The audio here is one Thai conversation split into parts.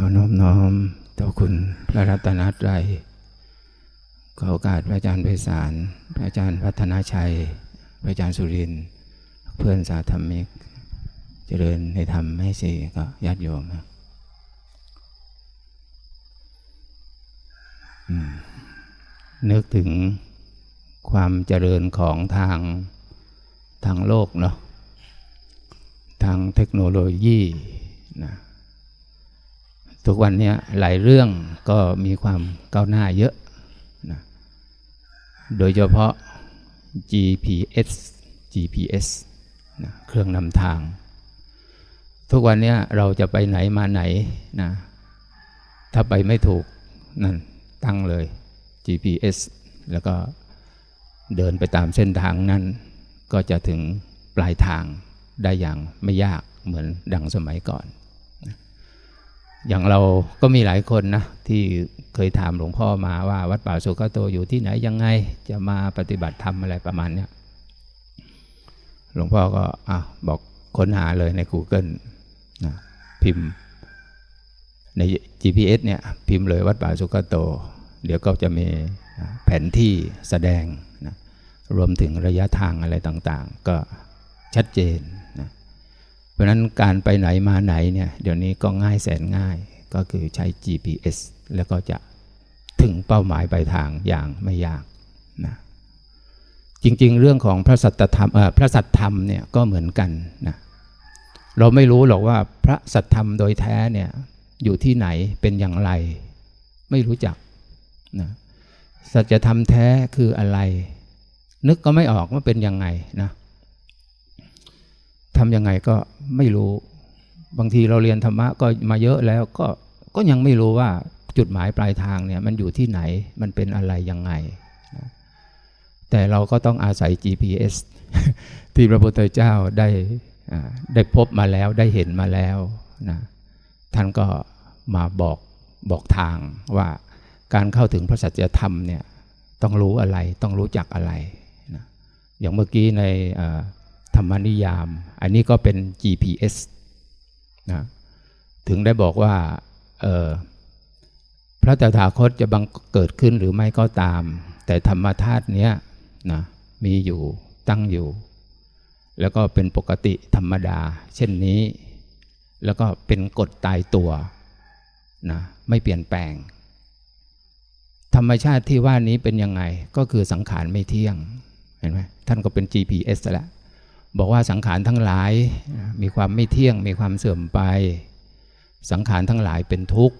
ขอน้อมน้อมต่อคุณพระรัตนตรัยขอโอกาสพระอาจารย์ไพศาลพระอาจารย์พัฒนาชัย พระอาจารย์สุริน เพื่อนสาธรรมิก เจริญในธรรมให้สี่ก็ญาติโยมนะอืมนึกถึงความเจริญของทางทางโลกเนาะทางเทคโนโลยีนะ ทุกวันนี้หลายเรื่องก็มีความก้าวหน้าเยอะนะโดยเฉพาะ GPS GPS นะเครื่องนำทาง ทุกวันนี้เราจะไปไหนมาไหนนะถ้าไปไม่ถูกนั่นตั้งเลย GPS แล้วก็เดินไปตามเส้นทางนั้น ก็จะถึงปลายทางได้อย่างไม่ยากเหมือนดังสมัยก่อน อย่างเราก็มีหลายคนนะที่เคยถามหลวงพ่อมาว่า วัดป่าสุขโตอยู่ที่ไหนยังไง จะมาปฏิบัติธรรมอะไรประมาณเนี้ยหลวงพ่อก็อะบอกค้นหาเลยใน Google นะพิมพ์ ใน GPS เนี่ยพิมพ์เลยวัดป่าสุขโต เดี๋ยวก็จะมีแผนที่แสดงนะรวมถึงระยะทางอะไรต่างๆ ก็ชัดเจนนะ เพราะนั้นการไปไหนมาไหนเนี่ยเดี๋ยวนี้ก็ง่ายแสนง่ายก็คือใช้ GPS แล้วก็จะถึงเป้าหมายปลายทางอย่างไม่ยากนะจริงๆ เรื่องของพระสัตธรรมพระสัตธรรมเนี่ยก็เหมือนกันนะเราไม่รู้หรอกว่าพระสัตธรรมโดยแท้เนี่ยอยู่ที่ไหนเป็นอย่างไร ไม่รู้จักนะสัจธรรมแท้คืออะไร นึกก็ไม่ออกว่าเป็นยังไงนะ ทำยังไงก็ไม่รู้ บางทีเราเรียนธรรมะก็มาเยอะแล้วก็ก็ยังไม่รู้ว่าจุดหมายปลายทางเนี่ยมันอยู่ที่ไหนมันเป็นอะไรยังไง แต่เราก็ต้องอาศัย GPS ที่พระพุทธเจ้าได้ได้พบมาแล้วได้เห็นมาแล้วนะท่านก็มาบอกบอกทางว่าการเข้าถึงพระสัจธรรมเนี่ยต้องรู้อะไรต้องรู้จักอะไรนะอย่างเมื่อกี้ใน ธรรมนิยาม อันนี้ก็เป็น GPS นะถึงได้บอกว่าพระตถาคตจะบังเกิดขึ้นหรือไม่ก็ตาม แต่ธรรมธาตุเนี้ยนะมีอยู่ตั้งอยู่ แล้วก็เป็นปกติธรรมดา เช่นนี้ แล้วก็เป็นกฎตายตัวนะไม่เปลี่ยนแปลง ธรรมชาติที่ว่านี้เป็นยังไงก็คือสังขารไม่เที่ยงเห็นไหมท่านก็เป็น GPS แล้ว บอกว่าสังขารทั้งหลายมีความไม่เที่ยงมีความเสื่อมไป สังขารทั้งหลายเป็นทุกข์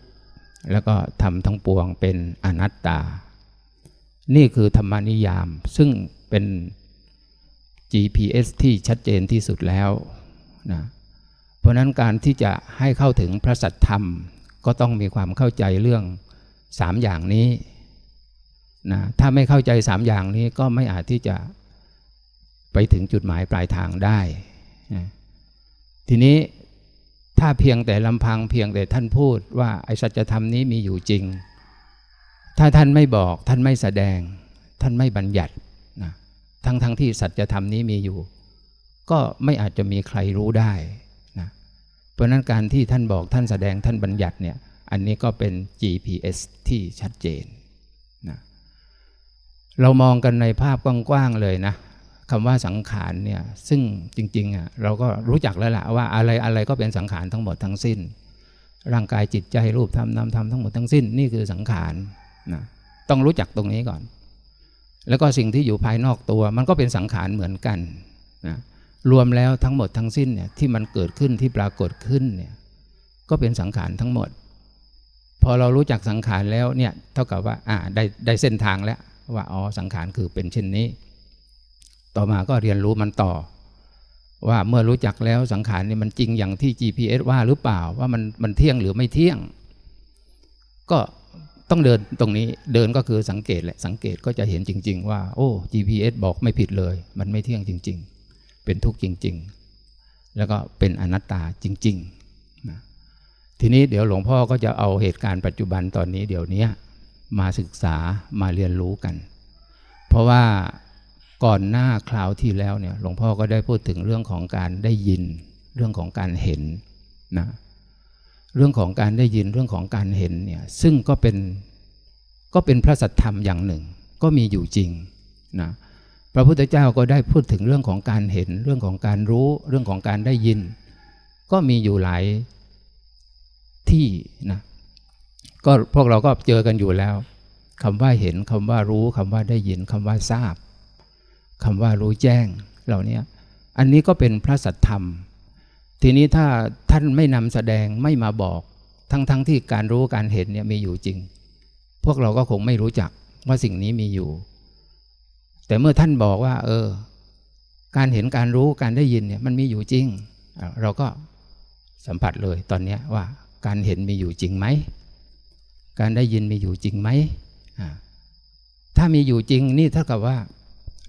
แล้วก็ทำทั้งปวงเป็นอนัตตา นี่คือธรรมนิยาม ซึ่งเป็น GPS ที่ชัดเจนที่สุดแล้วนะเพราะนั้นการที่จะให้เข้าถึงพระสัทธรรม ก็ต้องมีความเข้าใจเรื่องสามอย่างนี้นะถ้าไม่เข้าใจสามอย่างนี้ก็ไม่อาจที่จะ ไปถึงจุดหมายปลายทางได้ ทีนี้ถ้าเพียงแต่ลำพังเพียงแต่ท่านพูดว่าไอ้สัจธรรมนี้มีอยู่จริง ถ้าท่านไม่บอกท่านไม่แสดง ท่านไม่บัญญัตินะทั้งทั้งที่สัจธรรมนี้มีอยู่ ก็ไม่อาจจะมีใครรู้ได้นะเพราะนั้นการที่ท่านบอกท่านแสดงท่านบัญญัติเนี่ยอันนี้ก็เป็น GPS ที่ชัดเจนนะเรามองกันในภาพกว้างๆเลยนะ คำว่าสังขารเนี่ยซึ่งจริงๆอะเราก็รู้จักแล้วล่ะว่าอะไรอะไรก็เป็นสังขารทั้งหมดทั้งสิ้น ร่างกายจิตใจรูปธรรมนามธรรมทั้งหมดทั้งสิ้นนี่คือสังขารนะต้องรู้จักตรงนี้ก่อน แล้วก็สิ่งที่อยู่ภายนอกตัว มันก็เป็นสังขารเหมือนกันนะรวมแล้วทั้งหมดทั้งสิ้นเนี่ยที่มันเกิดขึ้นที่ปรากฏขึ้นเนี่ยก็เป็นสังขารทั้งหมด พอเรารู้จักสังขารแล้วเนี่ยเท่ากับว่าอ่าได้ได้เส้นทางแล้วว่าอ๋อสังขารคือเป็นเช่นนี้ ต่อมาก็เรียนรู้มันต่อ ว่าเมื่อรู้จักแล้วสังขารนี่มันจริงอย่างที่ GPS ว่าหรือเปล่าว่ามันมันเที่ยงหรือไม่เที่ยง ก็ต้องเดินตรงนี้เดินก็คือสังเกตแหละสังเกตก็จะเห็นจริง ๆ ว่า โอ้ GPS บอกไม่ผิดเลย มันไม่เที่ยงจริง ๆ เป็นทุกข์จริง ๆ แล้วก็เป็นอนัตตาจริงๆนะทีนี้เดี๋ยวหลวงพ่อก็จะเอาเหตุการณ์ปัจจุบันตอนนี้เดี๋ยวนี้มาศึกษามาเรียนรู้กัน เพราะว่า ก่อนหน้าคราวที่แล้วเนี่ยหลวงพ่อก็ได้พูดถึงเรื่องของการได้ยิน เรื่องของการเห็นนะเรื่องของการได้ยินเรื่องของการเห็นเนี่ยซึ่งก็เป็นก็เป็นพระสัทธรรมอย่างหนึ่ง ก็มีอยู่จริงนะพระพุทธเจ้าก็ได้พูดถึงเรื่องของการเห็น เรื่องของการรู้เรื่องของการได้ยิน ก็มีอยู่หลายที่นะก็พวกเราก็เจอกันอยู่แล้วคำว่าเห็นคำว่ารู้คำว่าได้ยินคำว่าทราบ คำว่ารู้แจ้งเหล่านี้อันนี้ก็เป็นพระสัทธรรม ทีนี้ถ้าท่านไม่นำแสดงไม่มาบอก ทั้งๆทที่การรู้การเห็นเนี่ยมีอยู่จริง พวกเราก็คงไม่รู้จักว่าสิ่งนี้มีอยู่ แต่เมื่อท่านบอกว่า เออ การเห็นการรู้การได้ยินเนี่ยมันมีอยู่จริง เราก็สัมผัสเลยตอนนี้ว่าการเห็นมีอยู่จริงไหม การได้ยินมีอยู่จริงไหม ถ้ามีอยู่จริงนี่เท่ากับว่า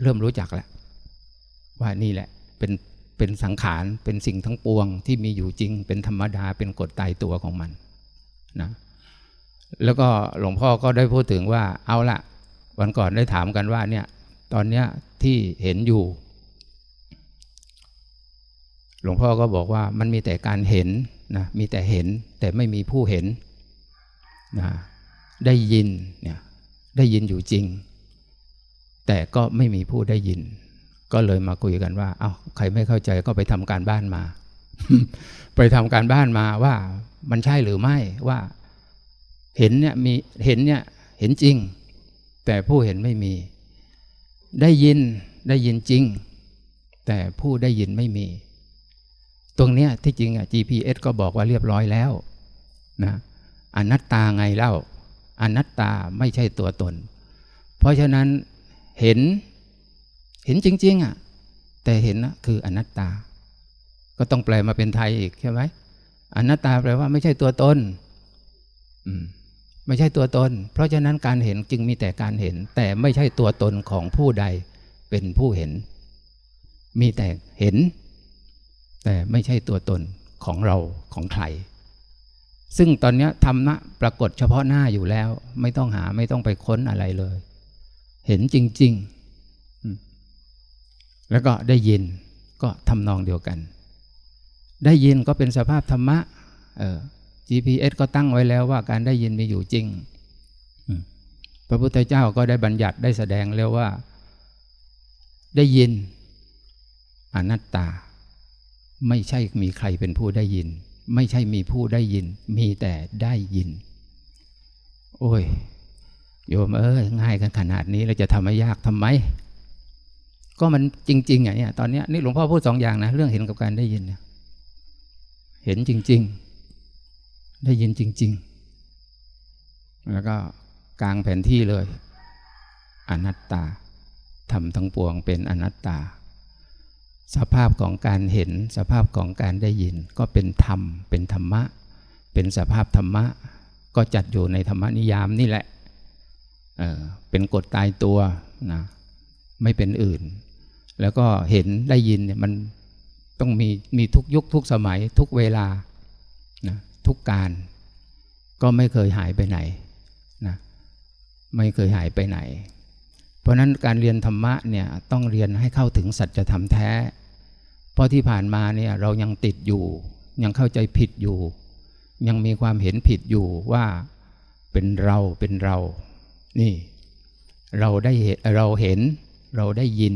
เริ่มรู้จักแล้วว่านี่แหละเป็นเป็นสังขารเป็นสิ่งทั้งปวงที่มีอยู่จริง เป็นธรรมดาเป็นกฎตายตัวของมันนะแล้วก็หลวงพ่อก็ได้พูดถึงว่าเอาละวันก่อนได้ถามกันว่าเนี่ยตอนเนี้ยที่เห็นอยู่ หลวงพ่อก็บอกว่ามันมีแต่การเห็นนะมีแต่เห็นแต่ไม่มีผู้เห็นนะได้ยินเนี่ยได้ยินอยู่จริง แต่ก็ไม่มีผู้ได้ยิน ก็เลยมาคุยกันว่า เอา้าใครไม่เข้าใจก็ไปทำการบ้านมา ไปทำการบ้านมาว่ามันใช่หรือไม่ว่าเห็นเนี่ยมีเห็นเนี่ยเห็นจริง แต่ผู้เห็นไม่มี ได้ยินได้ยินจริง แต่ผู้ได้ยินไม่มี ตรงเนี้ยที่จริงอะ GPS ก็บอกว่าเรียบร้อยแล้วนะอนัตตาไงเล่าอนัตตาไม่ใช่ตัวตน เพราะฉะนั้น เห็น เห็นจริง ๆ อะ แต่เห็นนะคืออนัตตา ก็ต้องแปลมาเป็นไทยอีกใช่ไหมอนัตตาแปลว่าไม่ใช่ตัวตนอืมไม่ใช่ตัวตน เพราะฉะนั้นการเห็นจึงมีแต่การเห็น แต่ไม่ใช่ตัวตนของผู้ใดเป็นผู้เห็น มีแต่เห็น แต่ไม่ใช่ตัวตนของเราของใคร ซึ่งตอนนี้ธรรมะปรากฏเฉพาะหน้าอยู่แล้ว ไม่ต้องหาไม่ต้องไปค้นอะไรเลย เห็นจริง ๆ แล้วก็ได้ยินก็ทำนองเดียวกัน ได้ยินก็เป็นสภาพธรรมะออ GPS ก็ตั้งไว้แล้วว่าการได้ยินมีอยู่จริง พระพุทธเจ้าก็ได้บัญญัติได้แสดงแล้วว่า ได้ยินอนัตตา ไม่ใช่มีใครเป็นผู้ได้ยิน ไม่ใช่มีผู้ได้ยิน มีแต่ได้ยิน โอ้ย โยมเอ้ยง่ายกันขนาดนี้เราจะทำให้ยากทำไม ก็มันจริงๆอย่างนี้ตอนนี้นี่หลวงพ่อพูดสองอย่างนะ เรื่องเห็นกับการได้ยินเนี่ยเห็นจริง ๆ ได้ยินจริง ๆ แล้วก็กลางแผนที่เลย อนัตตาทำทั้งปวงเป็นอนัตตา สภาพของการเห็นสภาพของการได้ยิน ก็เป็นธรรม เป็นธรรมะ เป็นสภาพธรรมะ ก็จัดอยู่ในธรรมนิยามนี่แหละ เเป็นกฎตายตัวนะไม่เป็นอื่น แล้วก็เห็นได้ยินเนี่ยมันต้องมีมีทุกยุคทุกสมัยทุกเวลานะทุกการ ก็ไม่เคยหายไปไหนนะไม่เคยหายไปไหน เพราะนั้นการเรียนธรรมะเนี่ยต้องเรียนให้เข้าถึงสัจธรรมแท้ เพราะที่ผ่านมาเนี่ยเรายังติดอยู่ ยังเข้าใจผิดอยู่ ยังมีความเห็นผิดอยู่ว่าเป็นเราเป็นเรา นี่ เราได้เห็นเราเห็นเราได้ยิน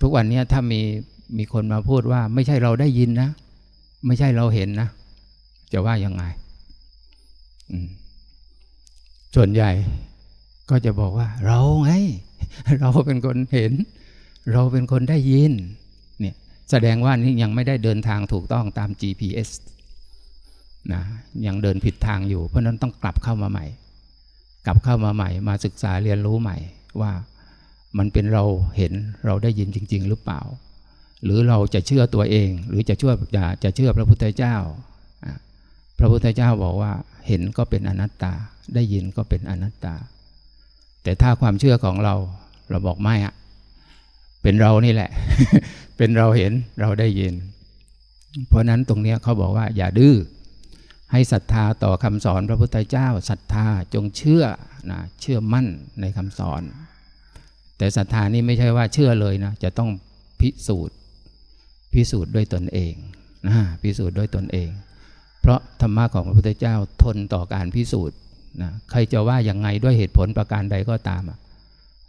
ทุกวันนี้ถ้ามีมีคนมาพูดว่า ไม่ใช่เราได้ยินนะ ไม่ใช่เราเห็นนะ จะว่ายังไงส่วนใหญ่ก็จะบอกว่า เราไง เราเป็นคนเห็น เราเป็นคนได้ยิน เนี่ย แสดงว่านี่ยังไม่ได้เดินทางถูกต้องตาม GPS นะยังเดินผิดทางอยู่ เพราะนั้นต้องกลับเข้ามาใหม่ กลับเข้ามาใหม่ มาศึกษาเรียนรู้ใหม่ว่ามันเป็นเราเห็นเราได้ยินจริง ๆ หรือเปล่า หรือเราจะเชื่อตัวเอง หรือจะเชื่อจะเชื่อพระพุทธเจ้า พระพุทธเจ้าบอกว่าเห็นก็เป็นอนัตตา ได้ยินก็เป็นอนัตตา แต่ถ้าความเชื่อของเราเราบอกไม่อะเป็นเรานี่แหละ เป็นเราเห็นเราได้ยิน เพราะนั้นตรงนี้เขาบอกว่าอย่าดื้อ ให้ศรัทธาต่อคำสอนพระพุทธเจ้าศรัทธาจงเชื่อนะเชื่อมั่นในคำสอน แต่ศรัทธานี่ไม่ใช่ว่าเชื่อเลยนะจะต้องพิสูจน์พิสูจน์ด้วยตนเองนะพิสูจน์ด้วยตนเอง เพราะธรรมะของพระพุทธเจ้าทนต่อการพิสูจน์นะใครจะว่ายังไงด้วยเหตุผลประการใดก็ตาม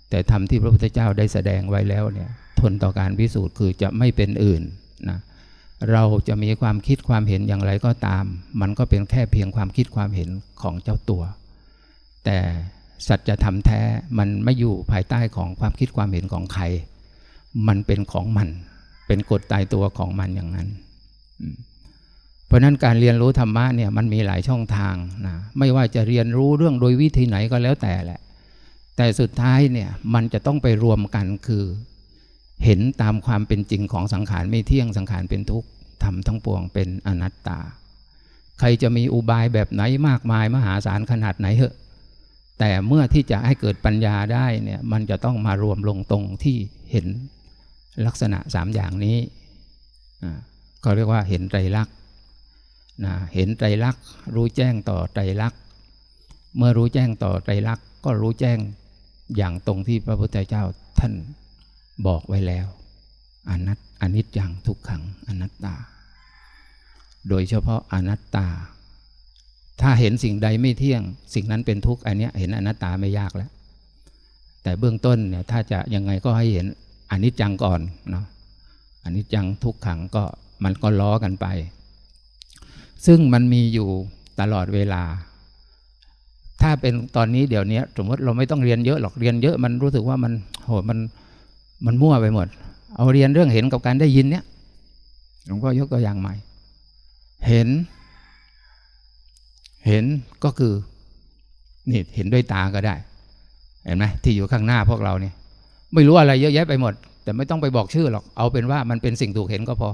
แต่ธรรมที่พระพุทธเจ้าได้แสดงไว้แล้วเนี่ยทนต่อการพิสูจน์คือจะไม่เป็นอื่นนะ เราจะมีความคิดความเห็นอย่างไรก็ตาม มันก็เป็นแค่เพียงความคิดความเห็นของเจ้าตัว แต่สัจธรรมแท้มันไม่อยู่ภายใต้ของความคิดความเห็นของใคร มันเป็นของมัน เป็นกฎตายตัวของมันอย่างนั้น เพราะนั้นการเรียนรู้ธรรมะเนี่ยมันมีหลายช่องทางนะ ไม่ว่าจะเรียนรู้เรื่องโดยวิธีไหนก็แล้วแต่แหละ แต่สุดท้ายเนี่ยมันจะต้องไปรวมกันคือ เห็นตามความเป็นจริงของสังขารไม่เที่ยงสังขารเป็นทุกข์ทำทั้งปวงเป็นอนัตตา ใครจะมีอุบายแบบไหนมากมายมหาศาลขนาดไหนเหอะ แต่เมื่อที่จะให้เกิดปัญญาได้เนี่ยมันจะต้องมารวมลงตรงที่เห็นลักษณะสามอย่างนี้อ่าก็เรียกว่าเห็นไตรลักษณ์นะเห็นไตรลักษณ์รู้แจ้งต่อไตรลักษณ์เมื่อรู้แจ้งต่อไตรลักษณ์ก็รู้แจ้งอย่างตรงที่พระพุทธเจ้าท่าน บอกไว้แล้วอนัตอนิจจังทุกขังอนัตตา โดยเฉพาะอนัตตา ถ้าเห็นสิ่งใดไม่เที่ยง สิ่งนั้นเป็นทุกข์อันนี้เห็นอนัตตาไม่ยากแล้ว แต่เบื้องต้นเนี่ยถ้าจะยังไงก็ให้เห็นอนิจจังก่อนเนาะอนิจจังทุกขังก็มันก็ล้อกันไป ซึ่งมันมีอยู่ตลอดเวลา ถ้าเป็นตอนนี้เดี๋ยวนี้สมมติเราไม่ต้องเรียนเยอะหรอกเรียนเยอะมันรู้สึกว่ามันโหมัน มันมั่วไปหมด เอาเรียนเรื่องเห็นกับการได้ยินเนี่ยหลวงพ่อยกตัวอย่างใหม่ เห็น เห็นก็คือนี่เห็นด้วยตาก็ได้ เห็นไหมที่อยู่ข้างหน้าพวกเราเนี่ย ไม่รู้อะไรเยอะแยะไปหมด แต่ไม่ต้องไปบอกชื่อหรอก เอาเป็นว่ามันเป็นสิ่งถูกเห็นก็พอ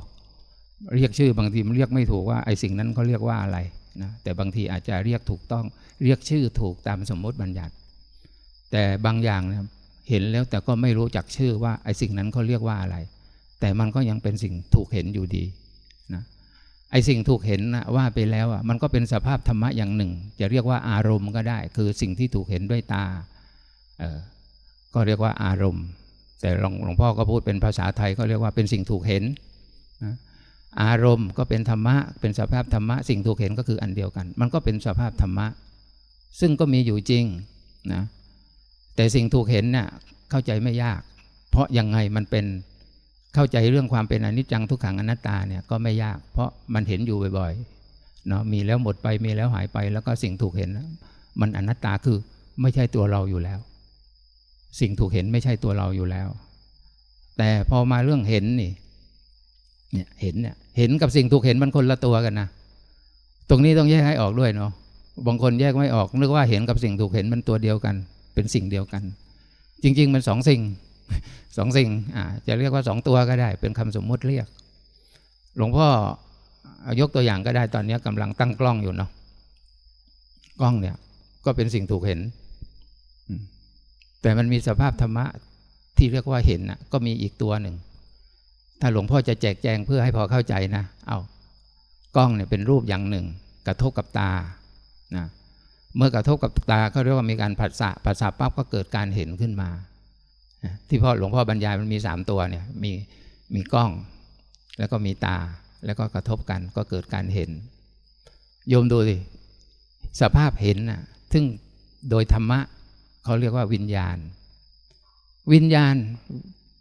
เรียกชื่อบางทีมันเรียกไม่ถูกว่าไอ้สิ่งนั้นเขาเรียกว่าอะไรนะแต่บางทีอาจจะเรียกถูกต้อง เรียกชื่อถูกตามสมมติบัญญัติ แต่บางอย่างนะ เห็นแล้วแต่ก็ไม่รู้จักชื่อว่าไอ้สิ่งนั้นเขาเรียกว่าอะไร แต่มันก็ยังเป็นสิ่งถูกเห็นอยู่ดีนะไอ้สิ่งถูกเห็นนะว่าไปแล้วอะมันก็เป็นสภาพธรรมะอย่างหนึ่ง จะเรียกว่าอารมณ์ก็ได้ คือสิ่งที่ถูกเห็นด้วยตาเออก็เรียกว่าอารมณ์ แต่หลวงหลวงพ่อก็พูดเป็นภาษาไทยก็เรียกว่าเป็นสิ่งถูกเห็นนะอารมณ์ก็เป็นธรรมะ เป็นสภาพธรรมะ สิ่งถูกเห็นก็คืออันเดียวกัน มันก็เป็นสภาพธรรมะ ซึ่งก็มีอยู่จริงนะ แต่สิ่งถูกเห็นเนี่ยเข้าใจไม่ยาก เพราะยังไงมันเป็นเข้าใจเรื่องความเป็นอนิจจังทุกขังอนัตตาเนี่ยก็ไม่ยาก เพราะมันเห็นอยู่บ่อยๆเนาะมีแล้วหมดไปมีแล้วหายไป แล้วก็สิ่งถูกเห็น มันอนัตตาคือไม่ใช่ตัวเราอยู่แล้ว สิ่งถูกเห็นไม่ใช่ตัวเราอยู่แล้ว แต่พอมาเรื่องเห็นนี่เนี่ยเห็นเนี่ยเห็นกับสิ่งถูกเห็นมันคนละตัวกันนะตรงนี้ต้องแยกให้ออกด้วยเนาะบางคนแยกไม่ออกนึกว่าเห็นกับสิ่งถูกเห็นมันตัวเดียวกัน เป็นสิ่งเดียวกัน จริง ๆ มันสองสิ่งสองสิ่งอ่าจะเรียกว่าสองตัวก็ได้ เป็นคำสมมุติเรียก หลวงพ่ออยกตัวอย่างก็ได้ตอนนี้กำลังตั้งกล้องอยู่เนาะกล้องเนี่ย ก็เป็นสิ่งถูกเห็น แต่มันมีสภาพธรรมะที่เรียกว่าเห็นน่ะก็มีอีกตัวหนึ่ง ถ้าหลวงพ่อจะแจกแจงเพื่อให้พอเข้าใจนะ เอากล้องเนี่ยเป็นรูปอย่างหนึ่ง กระทบกับตานะ เมื่อกระทบกับตาเขาเรียกว่ามีการผัสสะผัสสะปั๊บก็เกิดการเห็นขึ้นมาที่พ่อหลวงพ่อบรรยายมันมีสามตัวเนี่ยมีมีกล้อง แล้วก็มีตาแล้วก็กระทบกันก็เกิดการเห็น โยมดูสิสภาพเห็นน่ะซึ่งโดยธรรมะเขาเรียกว่าวิญญาณ วิญญาณ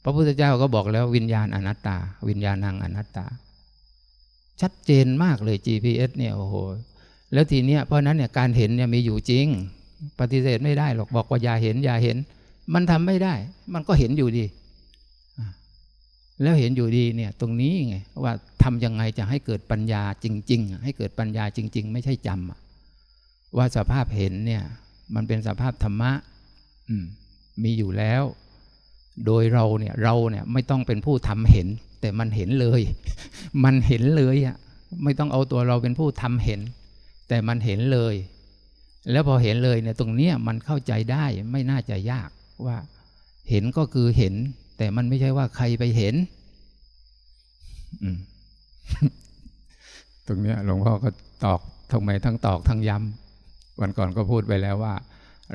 พระพุทธเจ้าก็บอกแล้ววิญญาณอนัตตา วิญญาณังอนัตตา ชัดเจนมากเลย GPS เนี่ยโอ้โห แล้วทีเนี้ยเพราะนั้นเนี่ยการเห็นเนี่ยมีอยู่จริง ปฏิเสธไม่ได้หรอกบอกว่าอย่าเห็นอย่าเห็น มันทำไม่ได้ มันก็เห็นอยู่ดี แล้วเห็นอยู่ดีเนี่ยตรงนี้ไงว่าทำยังไงจะให้เกิดปัญญาจริง ๆ ให้เกิดปัญญาจริง ๆ ไม่ใช่จำอะว่าสภาพเห็นเนี่ย มันเป็นสภาพธรรมะอืมมีอยู่แล้ว โดยเราเนี่ยเราเนี่ยไม่ต้องเป็นผู้ทำเห็น แต่มันเห็นเลย มันเห็นเลยอะไม่ต้องเอาตัวเราเป็นผู้ทำเห็น แต่มันเห็นเลย แล้วพอเห็นเลยเนี่ยตรงเนี้ยมันเข้าใจได้ไม่น่าจะยากว่า เห็นก็คือเห็น แต่มันไม่ใช่ว่าใครไปเห็นตรงเนี้ยหลวงพ่อก็ตอกทำไมทั้งตอกทั้งย้ำวันก่อนก็พูดไปแล้วว่า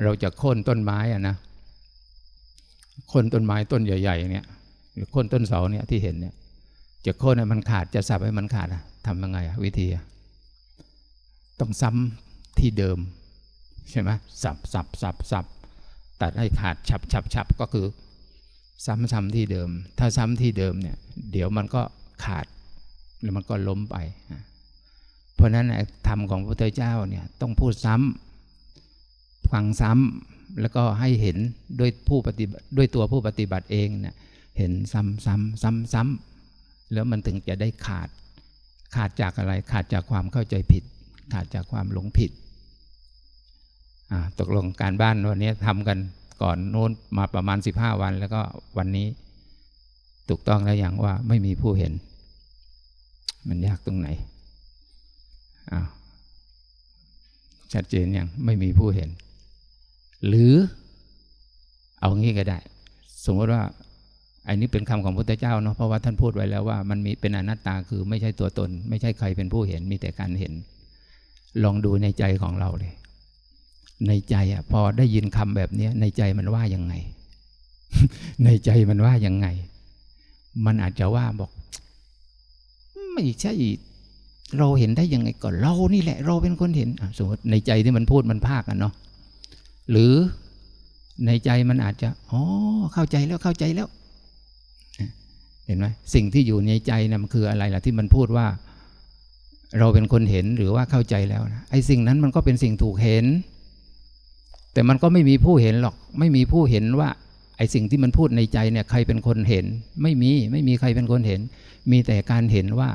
เราจะโค่นต้นไม้อะนะโค่นต้นไม้ต้นใหญ่ ๆ เนี่ย หรือโค่นต้นเสาเนี่ยที่เห็นเนี่ย จะโค่นให้มันขาดจะสับให้มันขาดอะทำยังไงอะวิธีอะ ต้องซ้ำที่เดิม ใช่ไหมสับสับสับสับตัดให้ขาดฉับฉับฉับก็คือ ซ้ำซ้ำที่เดิม ถ้าซ้ำที่เดิมเนี่ย เดี๋ยวมันก็ขาดแล้วมันก็ล้มไป เพราะนั้นธรรมของพระพุทธเจ้าเนี่ยต้องพูดซ้ำฟังซ้ำแล้วก็ให้เห็นด้วยผู้ปฏิบัติด้วยตัวผู้ปฏิบัติเองเนี่ยเห็นซ้ำซ้ำซ้ำซ้ำแล้วมันถึงจะได้ขาด ขาดจากอะไรขาดจากความเข้าใจผิด ขาดจากความหลงผิดตกลงการบ้านวันนี้ทำกันก่อนโน้นมาประมาณ 15 วัน แล้วก็วันนี้ถูกต้องแล้วอย่างว่าไม่มีผู้เห็น มันยากตรงไหนอ้าวชัดเจนยังไม่มีผู้เห็น หรือเอางี้ก็ได้ สมมติว่าอันนี้เป็นคำของพระพุทธเจ้าเนาะเพราะว่าท่านพูดไว้แล้วว่ามันมีเป็นอนัตตาคือไม่ใช่ตัวตน ไม่ใช่ใครเป็นผู้เห็นมีแต่การเห็น ลองดูในใจของเราเลย ในใจอะ พอได้ยินคำแบบนี้ในใจมันว่ายังไง ในใจมันว่ายังไง มันอาจจะว่าบอก ไม่ใช่ เราเห็นได้ยังไงก็เรานี่แหละ เราเป็นคนเห็นสมมติในใจที่มันพูดมันภาคกันเนาะหรือในใจมันอาจจะอ๋อเข้าใจแล้วเข้าใจแล้ว เห็นไหมสิ่งที่อยู่ในใจนะมันคืออะไรล่ะที่มันพูดว่า เราเป็นคนเห็นหรือว่าเข้าใจแล้วนะไอ้สิ่งนั้นมันก็เป็นสิ่งถูกเห็น แต่มันก็ไม่มีผู้เห็นหรอก ไม่มีผู้เห็นว่า ไอ้สิ่งที่มันพูดในใจเนี่ยใครเป็นคนเห็น ไม่มีไม่มีใครเป็นคนเห็น มีแต่การเห็นว่า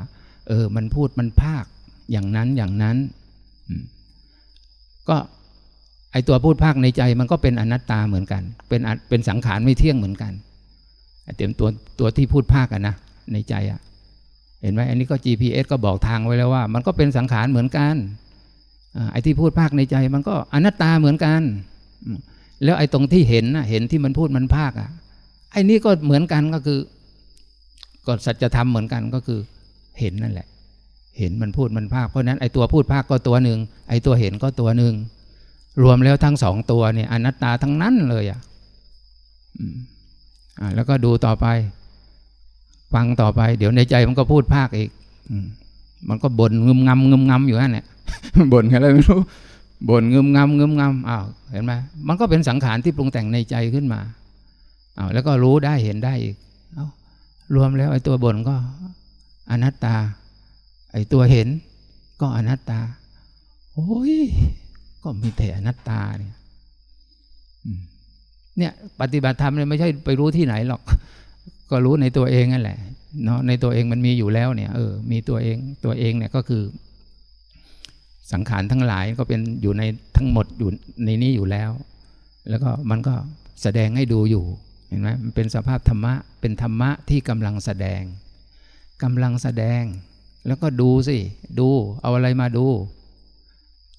เออ มันพูดมันภาคอย่างนั้นอย่างนั้นก็ไอตัวพูดภาคในใจมันก็เป็นอนัตตาเหมือนกัน เป็นเป็นสังขารไม่เที่ยงเหมือนกันไอเต็มตัวตัวที่พูดภาคกันนะในใจอะ เห็นไหมอันนี้ก็ GPS ก็บอกทางไว้แล้วว่า มันก็เป็นสังขารเหมือนกันไอ้ที่พูดภาคในใจมันก็อนัตตาเหมือนกัน แล้วไอ้ตรงที่เห็นนะเห็นที่มันพูดมันภาคอะไอ้นี่ก็เหมือนกันก็คือก็สัจธรรมเหมือนกันก็คือเห็นนั่นแหละ เห็นมันพูดมันภาคเพราะนั้นไอ้ตัวพูดภาคก็ตัวหนึ่งไอ้ตัวเห็นก็ตัวหนึ่งรวมแล้วทั้งสองตัวเนี่ยอนัตตาทั้งนั้นเลยอะอ่าแล้วก็ดูต่อไป ฟังต่อไป เดี๋ยวในใจมันก็พูดภาคอีกอืมมันก็บ่นงึมงำงึมงำอยู่นั่นแหละบ่นอะไรไม่รู้บ่นงึมงำงึมงำอ้าวเห็นไหมมันก็เป็นสังขารที่ปรุงแต่งในใจขึ้นมาอ้าวแล้วก็รู้ได้เห็นได้อีกเอ้ารวมแล้วไอ้ตัวบ่นก็ อนัตตา ไอ้ตัวเห็น ก็อนัตตา โอ้ยก็มีแต่อนัตตาเนี่ยอืมเนี่ย ปฏิบัติธรรมเนี่ยไม่ใช่ไปรู้ที่ไหนหรอก ก็รู้ในตัวเองนั่นแหละเนาะในตัวเองมันมีอยู่แล้วเนี่ยเออมีตัวเองตัวเองเนี่ยก็คือ สังขารทั้งหลายก็เป็นอยู่ในทั้งหมดอยู่ในนี้อยู่แล้ว แล้วก็มันก็แสดงให้ดูอยู่เห็นไหมมันเป็นสภาพธรรมะเป็นธรรมะที่กำลังแสดงกำลังแสดง แล้วก็ดูสิดูเอาอะไรมาดู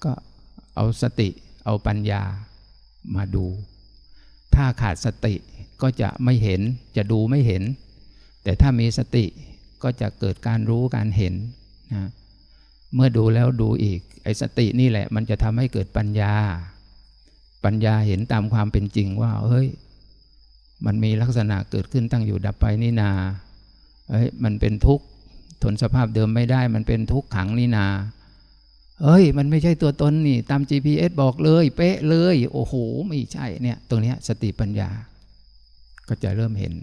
ก็เอาสติเอาปัญญามาดู ถ้าขาดสติ ก็จะไม่เห็นจะดูไม่เห็น แต่ถ้ามีสติก็จะเกิดการรู้การเห็นนะเมื่อดูแล้วดูอีกไอ้สตินี่แหละ มันจะทำให้เกิดปัญญา ปัญญาเห็นตามความเป็นจริงว่าเฮ้ยมันมีลักษณะเกิดขึ้นตั้งอยู่ดับไปนี่นาเฮ้ยมันเป็นทุกข์ทนสภาพเดิมไม่ได้ มันเป็นทุกข์ขังนี่นาเอ้ย มันไม่ใช่ตัวตนนี่ ตาม GPS บอกเลย เป๊ะเลย โอ้โห ไม่ใช่เนี่ย ตรงนี้สติปัญญา ก็จะเริ่มเห็น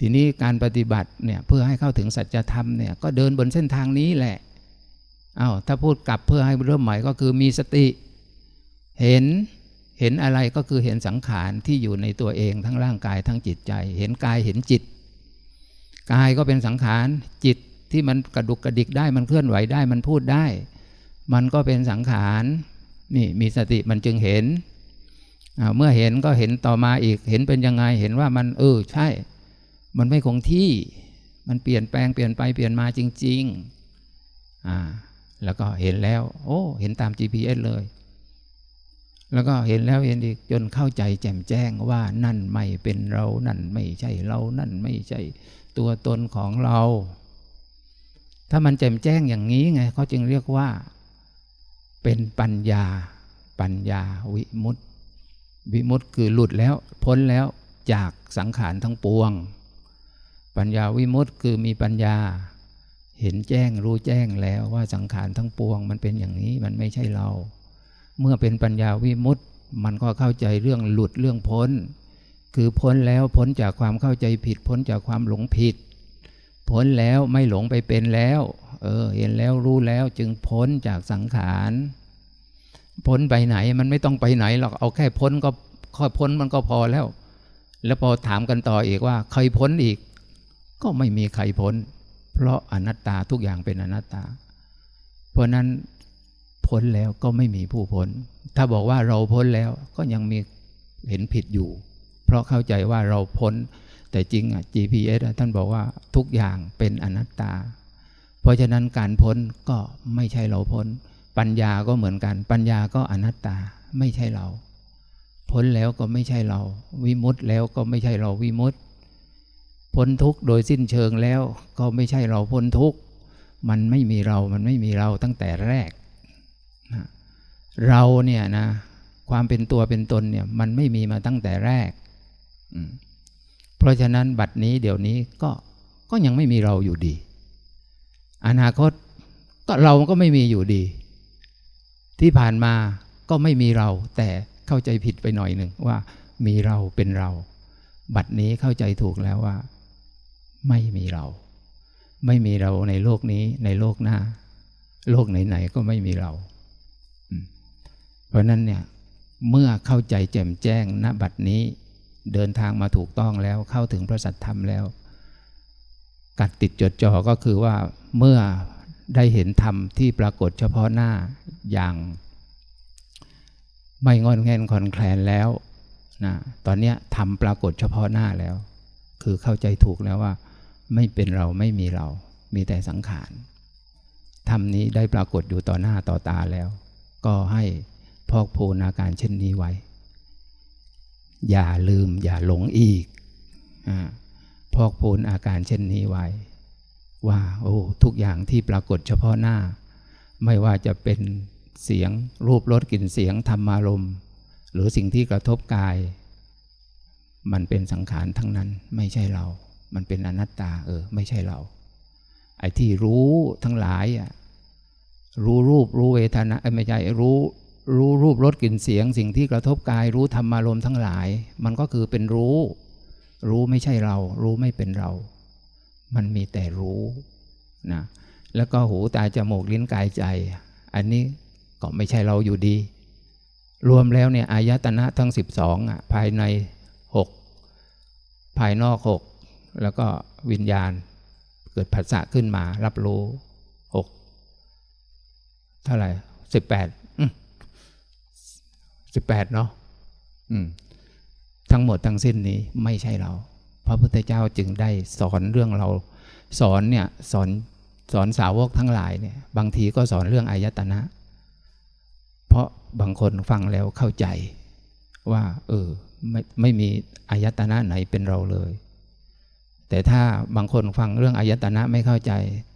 ทีนี้การปฏิบัติเนี่ยเพื่อให้เข้าถึงสัจธรรมเนี่ยก็เดินบนเส้นทางนี้แหละอา้าวถ้าพูดกลับเพื่อให้เริ่มใหม่ก็คือมีสติ เห็นเห็นอะไรก็คือเห็นสังขารที่อยู่ในตัวเองทั้งร่างกายทั้งจิตใจ เห็นกายเห็นจิต กายก็เป็นสังขารจิตที่มันกระดุกกระดิกได้มันเคลื่อนไหวได้มันพูดได้ มันก็เป็นสังขารนี่มีสติมันจึงเห็น เมื่อเห็นก็เห็นต่อมาอีก เห็นเป็นยังไง เห็นว่ามันเออใช่ มันไม่คงที่ มันเปลี่ยนแปลงเปลี่ยนไปเปลี่ยนมาจริง ๆ อ่า แล้วก็เห็นแล้ว โอ้ เห็นตาม GPS เลย แล้วก็เห็นแล้วเห็นอีกจนเข้าใจแจ่มแจ้งว่านั่นไม่เป็นเรา นั่นไม่ใช่เรา นั่นไม่ใช่ตัวตนของเรา ถ้ามันแจ่มแจ้งอย่างนี้ไงเขาจึงเรียกว่า เป็นปัญญา ปัญญาวิมุตติ วิมุตติคือหลุดแล้วพ้นแล้วจากสังขารทั้งปวง ปัญญาวิมุตติคือมีปัญญา เห็นแจ้งรู้แจ้งแล้วว่าสังขารทั้งปวง มันเป็นอย่างนี้มันไม่ใช่เรา เมื่อเป็นปัญญาวิมุตติมันก็เข้าใจเรื่องหลุดเรื่องพ้น คือพ้นแล้วพ้นจากความเข้าใจผิด พ้นจากความหลงผิด พ้นแล้วไม่หลงไปเป็นแล้ว เออเห็นแล้วรู้แล้วจึงพ้นจากสังขาร พ้นไปไหน มันไม่ต้องไปไหนหรอกเอาแค่พ้นก็ค่อยพ้นมันก็พอแล้ว แล้วพอถามกันต่ออีกว่าใครพ้นอีก ก็ไม่มีใครพ้น เพราะอนัตตาทุกอย่างเป็นอนัตตา เพราะนั้นพ้นแล้วก็ไม่มีผู้พ้น ถ้าบอกว่าเราพ้นแล้วก็ยังมีเห็นผิดอยู่ เพราะเข้าใจว่าเราพ้น แต่จริงอะ GPS ท่านบอกว่าทุกอย่างเป็นอนัตตา เพราะฉะนั้นการพ้นก็ไม่ใช่เราพ้น ปัญญาก็เหมือนกัน ปัญญาก็อนัตตาไม่ใช่เรา พ้นแล้วก็ไม่ใช่เรา วิมุตต์แล้วก็ไม่ใช่เราวิมุตต์พ้นทุกข์โดยสิ้นเชิงแล้วก็ไม่ใช่เราพ้นทุกข์มันไม่มีเรา มันไม่มีเราตั้งแต่แรกนะเราเนี่ยนะ ความเป็นตัวเป็นตนเนี่ย มันไม่มีมาตั้งแต่แรก เพราะฉะนั้นบัดนี้เดี๋ยวนี้ก็ก็ยังไม่มีเราอยู่ดี อนาคตก็เราก็ไม่มีอยู่ดี ที่ผ่านมาก็ไม่มีเรา แต่เข้าใจผิดไปหน่อยหนึ่งว่า มีเราเป็นเรา บัดนี้เข้าใจถูกแล้วว่า ไม่มีเรา ไม่มีเราในโลกนี้ในโลกหน้า โลกไหนๆก็ไม่มีเรา เพราะนั้นเนี่ยเมื่อเข้าใจแจ่มแจ้งณบัดนี้ เดินทางมาถูกต้องแล้วเข้าถึงพระสัทธรรมแล้ว กัดติดจดจ่อก็คือว่าเมื่อ ได้เห็นธรรมที่ปรากฏเฉพาะหน้าอย่าง ไม่งอนแงนคอนแคลนแล้วนะตอนนี้ธรรมปรากฏเฉพาะหน้าแล้ว คือเข้าใจถูกแล้วว่า ไม่เป็นเราไม่มีเรา มีแต่สังขารธรรมนี้ได้ปรากฏอยู่ต่อหน้าต่อตาแล้ว ก็ให้พอกพูนอาการเช่นนี้ไว้ อย่าลืมอย่าหลงอีกอพอกพูนอาการเช่นนี้ไว้ ว่าโอ้ทุกอย่างที่ปรากฏเฉพาะหน้า ไม่ว่าจะเป็นเสียงรูปรสกลิ่นเสียงธรรมารมณ์ หรือสิ่งที่กระทบกาย มันเป็นสังขารทั้งนั้นไม่ใช่เรา มันเป็นอนัตตาเออไม่ใช่เรา ไอ้ที่รู้ทั้งหลายอะรู้รูปรู้เวทนาเอ้ไม่ใช่รู้รู้รูปรสกลิ่นเสียง สิ่งที่กระทบกาย รู้ธรรมารมณ์ทั้งหลาย มันก็คือเป็นรู้ รู้ไม่ใช่เรา รู้ไม่เป็นเรา มันมีแต่รู้นะแล้วก็หูตาจมูกลิ้นกายใจ อันนี้ก็ไม่ใช่เราอยู่ดี รวมแล้วเนี่ยอายตนะทั้ง 12อะภายใน 6 ภายนอก 6 แล้วก็วิญญาณเกิดผัสสะขึ้นมา รับรู้ 6 เท่าไหร่สิบแปดสิบแปดเนาะทั้งหมดทั้งสิ้นนี้ไม่ใช่เรา พระพุทธเจ้าจึงได้สอนเรื่องเราสอนเนี่ยสอนสอนสาวกทั้งหลายเนี่ยบางทีก็สอนเรื่องอายตนะ เพราะบางคนฟังแล้วเข้าใจว่า เออไม่ไม่มีอายตนะไหนเป็นเราเลย แต่ถ้าบางคนฟังเรื่องอายตนะไม่เข้าใจ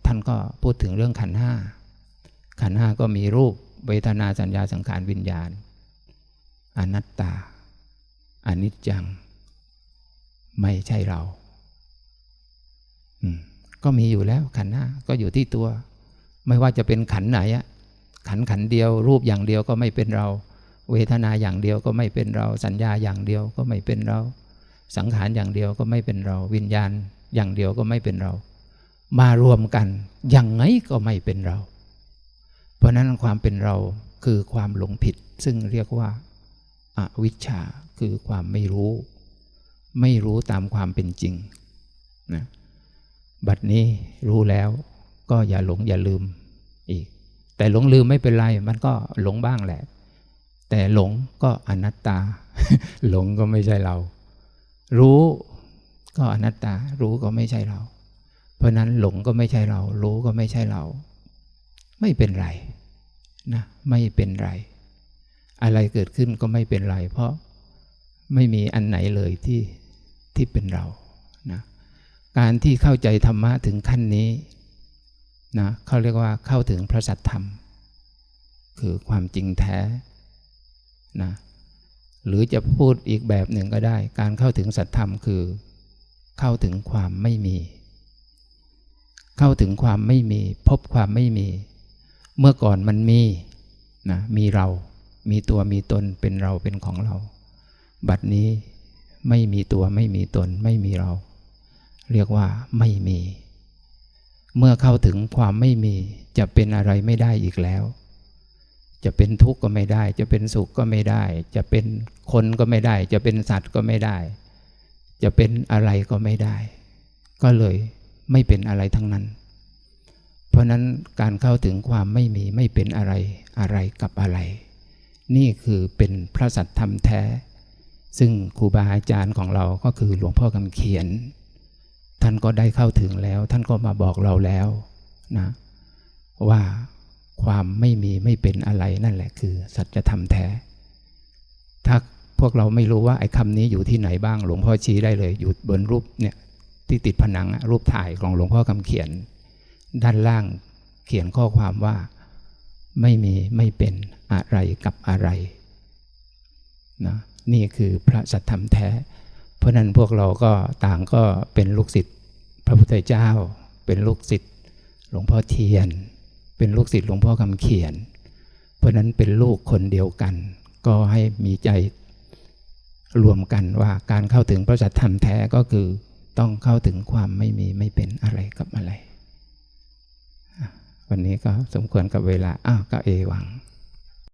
ท่านก็พูดถึงเรื่องขันห้าขันห้าก็มีรูปเวทนาสัญญาสังขารวิญญาณ อนัตตาอนิจจัง ไม่ใช่เรา ก็มีอยู่แล้วขันธ์ห้าก็อยู่ที่ตัว ไม่ว่าจะเป็นขันไหนอะขันขันเดียว รูปอย่างเดียวก็ไม่เป็นเรา เวทนาอย่างเดียวก็ไม่เป็นเรา สัญญาอย่างเดียวก็ไม่เป็นเรา สังขารอย่างเดียวก็ไม่เป็นเรา วิญญาณอย่างเดียวก็ไม่เป็นเรา มารวมกันยังไงก็ไม่เป็นเรา เพราะนั้นความเป็นเราคือความหลงผิด ซึ่งเรียกว่าอาวิชชาคือความไม่รู้ ไม่รู้ตามความเป็นจริงนะบัดนี้รู้แล้วก็อย่าหลงอย่าลืมอีก แต่หลงลืมไม่เป็นไร มันก็หลงบ้างแหละ แต่หลงก็อนัตตา หลงก็ไม่ใช่เรา รู้ก็อนัตตา รู้ก็ไม่ใช่เรา เพราะนั้นหลงก็ไม่ใช่เรา รู้ก็ไม่ใช่เรา ไม่เป็นไรนะไม่เป็นไร อะไรเกิดขึ้นก็ไม่เป็นไร เพราะไม่มีอันไหนเลยที่ ที่เป็นเรานะการที่เข้าใจธรรมะถึงขั้นนี้นะเขาเรียกว่าเข้าถึงพระสัทธรรม คือความจริงแท้นะหรือจะพูดอีกแบบหนึ่งก็ได้ การเข้าถึงสัทธรรมคือ เข้าถึงความไม่มี เข้าถึงความไม่มี พบความไม่มี เมื่อก่อนมันมีนะมีเรา มีตัวมีตนเป็นเราเป็นของเรา บัดนี้ ไม่มีตัวไม่มีตนไม่มีเรา เรียกว่าไม่มี เมื่อเข้าถึงความไม่มีจะเป็นอะไรไม่ได้อีกแล้ว จะเป็นทุกข์ก็ไม่ได้ จะเป็นสุขก็ไม่ได้ จะเป็นคนก็ไม่ได้ จะเป็นสัตว์ก็ไม่ได้ จะเป็นอะไรก็ไม่ได้ ก็เลยไม่เป็นอะไรทั้งนั้น เพราะนั้นการเข้าถึงความไม่มีไม่เป็นอะไรอะไรกับอะไร นี่คือเป็นพระสัตธรรมแท้ ซึ่งครูบาอาจารย์ของเราก็คือหลวงพ่อคำเขียน ท่านก็ได้เข้าถึงแล้ว ท่านก็มาบอกเราแล้วนะว่าความไม่มีไม่เป็นอะไรนั่นแหละคือ สัจธรรมแท้ ถ้าพวกเราไม่รู้ว่าไอ้คำนี้อยู่ที่ไหนบ้าง หลวงพ่อชี้ได้เลย อยู่บนรูปเนี่ยที่ติดผนังรูปถ่ายของหลวงพ่อคำเขียน ด้านล่างเขียนข้อความว่า ไม่มีไม่เป็นอะไรกับอะไรนะ นี่คือพระสัทธรรมแท้ เพราะนั้นพวกเราก็ต่างก็เป็นลูกศิษย์พระพุทธเจ้า เป็นลูกศิษย์หลวงพ่อเทียน เป็นลูกศิษย์หลวงพ่อคำเขียน เพราะนั้นเป็นลูกคนเดียวกัน ก็ให้มีใจรวมกันว่าการเข้าถึงพระสัทธรรมแท้ก็คือต้องเข้าถึงความไม่มีไม่เป็นอะไรกับอะไร วันนี้ก็สมควรกับเวลา อ้าวก็เอวัง